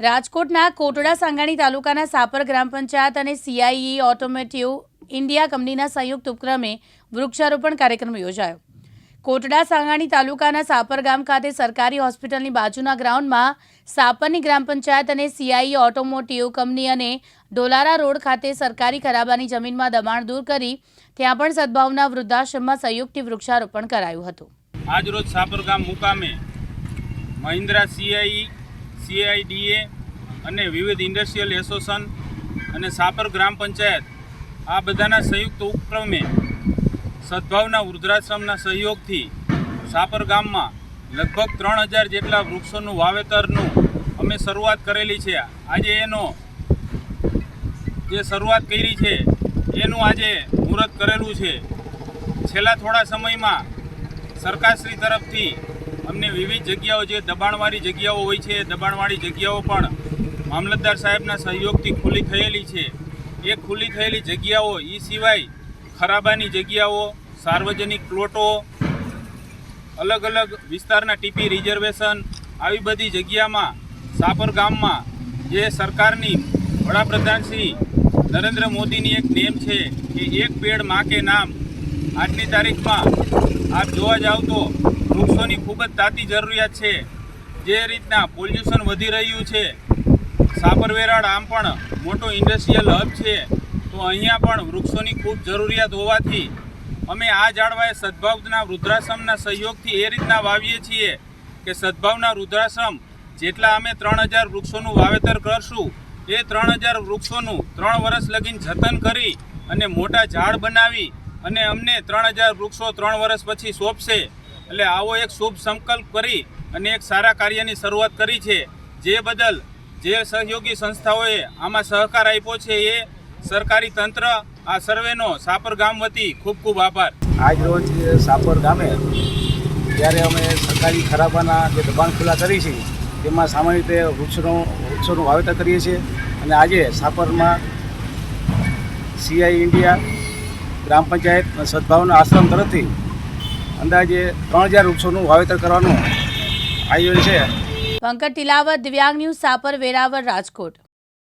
રાજકોટના કોટડા સાંગાણી તાલુકાના સાપર ગ્રામ પંચાયત અને સીઆઈઈ ઓટોમેટિવ ઇન્ડિયા કંપનીના સંયુક્ત ઉપક્રમે વૃક્ષારોપણ કાર્યક્રમ યોજાયો. કોટડા સાંગાણી તાલુકાના સાપર ગામ ખાતે સરકારી હોસ્પિટલની બાજુના ગ્રાઉન્ડમાં સાપરની ગ્રામ પંચાયત અને સીઆઈ ઓટોમોટિવ કંપની અને ડોલારા રોડ ખાતે સરકારી ખરાબાની જમીનમાં દબાણ દૂર કરી ત્યાં પણ સદભાવના વૃદ્ધાશ્રમમાં સંયુક્ત વૃક્ષારોપણ કરાયું હતું. આજરોજ સાપરગામ મુકામે મહિન્દ્રા સીઆઈ સીઆઈડીએ અને વિવિધ ઇન્ડસ્ટ્રીયલ એસોસિએશન અને સાપર ગ્રામ પંચાયત આ બધાના સંયુક્ત ઉપક્રમે સદભાવના વૃદ્ધાશ્રમના સહયોગથી સાપર ગામમાં લગભગ ત્રણ હજાર જેટલા વૃક્ષોનું વાવેતરનું અમે શરૂઆત કરેલી છે. આજે એનો જે શરૂઆત કરી છે, એનું આજે મુહૂર્ત કરેલું છે. છેલ્લા થોડા સમયમાં સરકારશ્રી તરફથી અમને વિવિધ જગ્યાઓ જે દબાણવાળી જગ્યાઓ હોય છે, દબાણવાળી જગ્યાઓ પણ મામલતદાર સાહેબના સહયોગથી ખુલ્લી થયેલી છે. એ ખુલ્લી થયેલી જગ્યાઓ એ સિવાય ખરાબાની જગ્યાઓ, સાર્વજનિક પ્લોટો અલગ અલગ વિસ્તારના ટીપી રિઝર્વેશન, આવી બધી જગ્યામાં સાપર ગામમાં જે સરકારની વડાપ્રધાન શ્રી નરેન્દ્ર મોદીની એક નેમ છે કે એક પેડમાં કે નામ આજની તારીખમાં આપ જોવા જાવ તો વૃક્ષોની ખૂબ જ તાતી જરૂરિયાત છે. જે રીતના પોલ્યુશન વધી રહ્યું છે, સાપરવેરાળ આમ પણ મોટો ઇન્ડસ્ટ્રીયલ હબ છે, તો અહીંયા પણ વૃક્ષોની ખૂબ જરૂરિયાત હોવાથી અમે આ ઝાડવાએ સદભાવના વૃદ્ધાશ્રમના સહયોગથી એ રીતના વાવીએ છીએ કે સદભાવના વૃદ્ધાશ્રમ જેટલા અમે ત્રણ હજાર વૃક્ષોનું વાવેતર કરશું, એ ત્રણ હજાર વૃક્ષોનું ત્રણ વર્ષ લગીન જતન કરી અને મોટા ઝાડ બનાવી અને અમને ત્રણ હજાર વૃક્ષો ત્રણ વર્ષ પછી સોંપશે. એટલે આવો એક શુભ સંકલ્પ કરી અને એક સારા કાર્યની શરૂઆત કરી છે. જે બદલ જે સહયોગી સંસ્થાઓએ આમાં સહકાર આપ્યો છે એ સરકારી તંત્ર, આ સર્વેનો સાપર ગામ વતી ખૂબ ખૂબ આભાર. આજ રોજ સાપર ગામે જ્યારે અમે સરકારી ખરાબાના જે દબાણ ખુલ્લા કરી છે, તેમાં સામાન્ય રીતે વૃક્ષનો, વૃક્ષોનું વાવેતર કરીએ છીએ. અને આજે સાપરમાં સીઆઈ ઇન્ડિયા ગ્રામ પંચાયત સદભાવના આશ્રમ તરફથી અંદાજે ત્રણ હજાર વૃક્ષોનું વાવેતર કરવાનું આયોજન છે. પંકજ તિલાવત દિવ્યાંગ ન્યૂઝ સાપર વેરાવળ રાજકોટ.